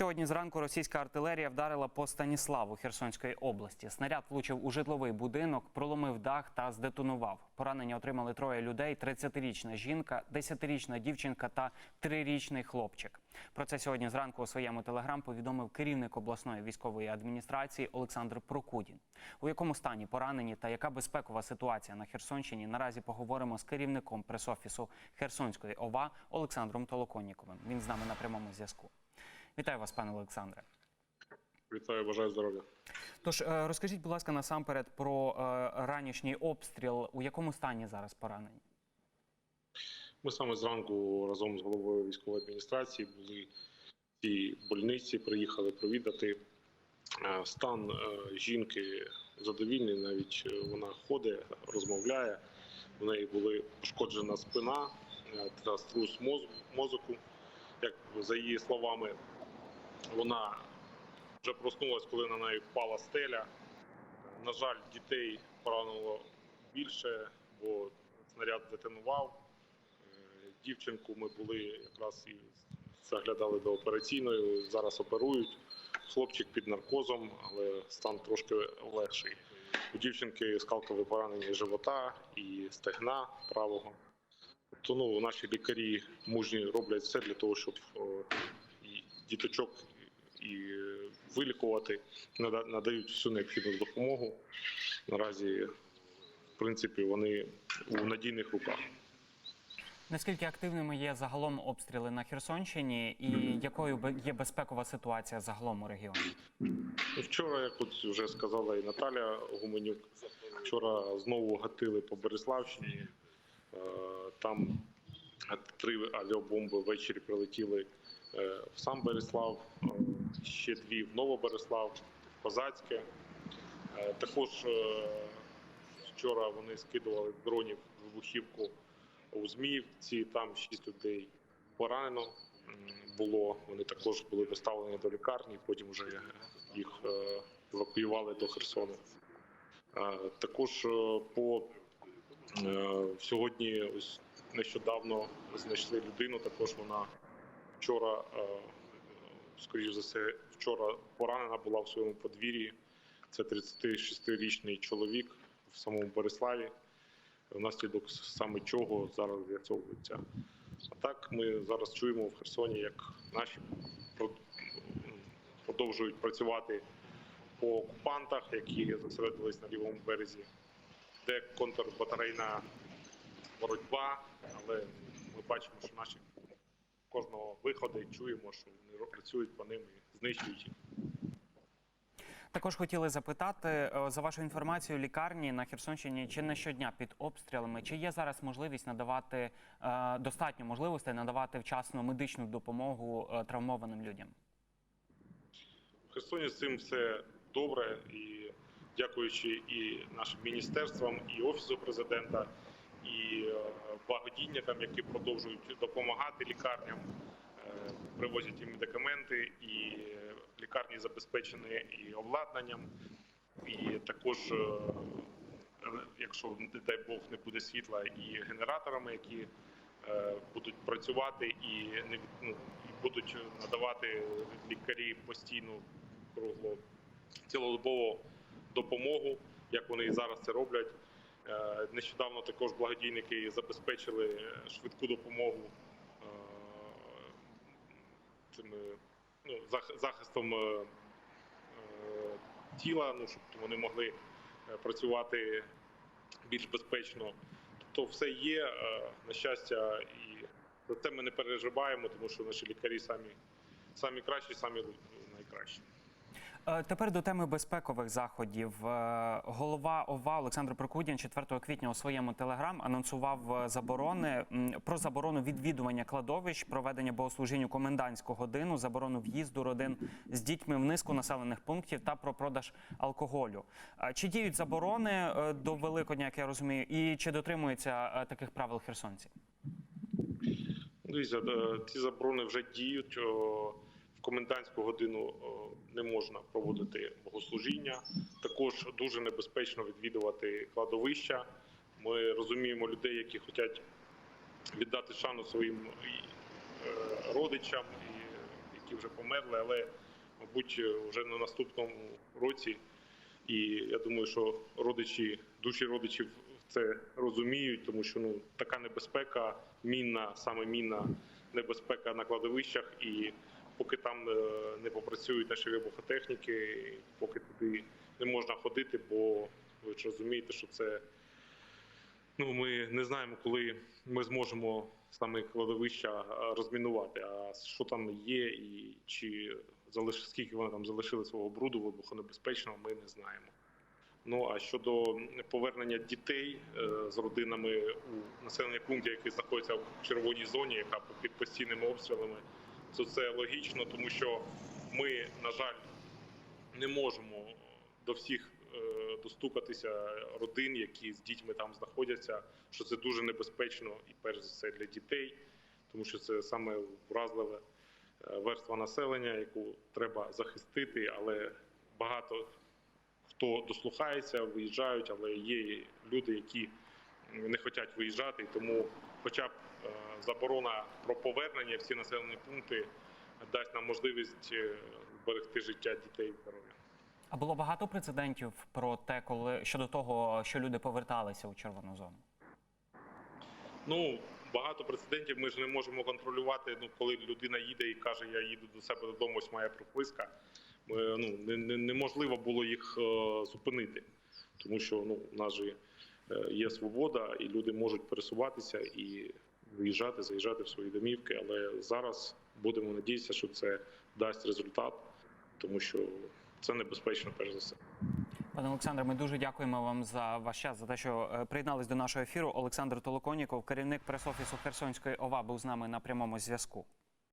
Сьогодні зранку російська артилерія вдарила по Станіславу Херсонської області. Снаряд влучив у житловий будинок, проломив дах та здетонував. Поранення отримали троє людей: 30-річна жінка, 10-річна дівчинка та 3-річний хлопчик. Про це сьогодні зранку у своєму телеграм повідомив керівник обласної військової адміністрації Олександр Прокудін. У якому стані поранені та яка безпекова ситуація на Херсонщині? Наразі поговоримо з керівником пресофісу Херсонської ова Олександром Толоконніковим. Він з нами на прямому зв'язку. Вітаю вас, пане Олександре. Вітаю, бажаю здоров'я. Тож е, розкажіть, будь ласка, насамперед про е, ранішній обстріл. У якому стані зараз поранені? Ми саме зранку разом з головою військової адміністрації були в цій больниці, приїхали провідати. Е, Стан жінки задовільний, навіть вона ходить, розмовляє. У неї були пошкоджена спина та струс моз- мозку. Як за її словами, вона вже проснулась, коли на неї впала стеля. На жаль, дітей поранило більше, бо снаряд детонував. Е, Дівчинку ми були якраз і заглядали до операційної. Зараз оперують. Хлопчик під наркозом, але стан трошки легший. У дівчинки скалкове поранення живота і стегна правого. Тобто ну, наші лікарі мужні роблять все для того, щоб діточок і вилікувати, нада- надають всю необхідну допомогу. Наразі, в принципі, вони у надійних руках. Наскільки активними є загалом обстріли на Херсонщині, і якою є безпекова ситуація загалом у регіоні? Вчора, як от вже сказала і Наталя Гуменюк, вчора знову гатили по Береславщині. Е, Там три авіабомби ввечері прилетіли е, в сам Береслав, е, ще дві в Новобереслав, в Козацьке. Е, Також е, вчора вони скидували з дронів вибухівку у Зміївці, там шість людей поранено було. Вони також були доставлені до лікарні, потім вже їх е, евакуювали до Херсону. Також по сьогодні, ось нещодавно знайшли людину. Також вона вчора, скоріш за все, вчора поранена була в своєму подвір'ї. Це 36-річний чоловік в самому Бориславі. Внаслідок саме чого зараз з'ясовується. А так ми зараз чуємо в Херсоні, як наші продовжують працювати по окупантах, які зосередились на лівому березі, де контрбатарейна боротьба, але ми бачимо, що наші кожного виходу чуємо, що вони працюють по ним і знищують їх. Також хотіли запитати е, за вашу інформацію, лікарні на Херсонщині чи не щодня під обстрілами? Чи є зараз можливість надавати е, достатньо можливостей надавати вчасну медичну допомогу е, травмованим людям? В Херсоні з цим все добре і дякуючи і нашим міністерствам, і офісу президента, і е, благодійникам, які продовжують допомагати лікарням, е, привозять і медикаменти, і лікарні забезпечені і обладнанням, і також, е, якщо не дай Бог не буде світла, і генераторами, які будуть працювати і не ну, і будуть надавати лікарі постійну кругло цілодобову допомогу, як вони зараз це роблять. Е, Нещодавно також благодійники забезпечили швидку допомогу е, цими ну, захистом е, е, тіла, ну щоб вони могли е, працювати більш безпечно. Тобто все є, е, на щастя, і за це ми не переживаємо, тому що наші лікарі самі, самі кращі, самі найкращі. Е, Тепер до теми безпекових заходів. Е, Голова ОВА Олександр Прокудін 4 квітня у своєму телеграм анонсував е, заборони про заборону відвідування кладовищ, проведення богослужінь у комендантську годину, заборону в'їзду родин з дітьми в низку населених пунктів та про продаж алкоголю. Чи діють заборони до Великодня, як я розумію, і чи дотримуються таких правил херсонці? Дивіться, ці заборони вже діють. Комендантську годину не можна проводити богослужіння. Також дуже небезпечно відвідувати кладовища. Ми розуміємо людей, які хочуть віддати шану своїм е, родичам, які вже померли, але мабуть вже на наступному році. І я думаю, що родичі, душі родичів це розуміють, тому що ну така небезпека, мінна, саме мінна небезпека на кладовищах, і поки там е, не попрацюють наші вибухотехніки, поки туди не можна ходити, бо ви ж розумієте, що це ну ми не знаємо, коли ми зможемо саме кладовища розмінувати. А що там є, і чи залиш скільки вони там залишили свого бруду вибухонебезпечного, ми не знаємо. Ну а щодо повернення дітей е, з родинами у населені пункти, які знаходяться в червоній зоні, яка під постійними обстрілами, це логічно, тому що ми, на жаль, не можемо до всіх е, достукатися родин, які з дітьми там знаходяться. Що це дуже небезпечно і перш за все для дітей, тому що це саме вразливе е, верства населення, яку треба захистити, але багато хто дослухається, виїжджають, але є люди, які не хочуть виїжджати, тому, хоча б заборона про повернення в ці населені пункти дасть нам можливість е, зберегти життя дітей і здоров'я. А було багато прецедентів про те, коли щодо того, що люди поверталися у червону зону. Ну багато прецедентів. Ми ж не можемо контролювати. Ну коли людина їде і каже, я їду до себе додому, ось моя прописка. Ми, ну не, не, неможливо було їх е, зупинити, тому що ну у нас же е, є свобода, і люди можуть пересуватися і виїжджати, заїжджати в свої домівки. Але зараз будемо надіятися, що це дасть результат, тому що це небезпечно, перш за все. Пане Олександре, ми дуже дякуємо вам за ваш час, за те, що е, приєднались до нашого ефіру. Олександр Толоконіков, керівник прес-офісу Херсонської ОВА, був з нами на прямому зв'язку.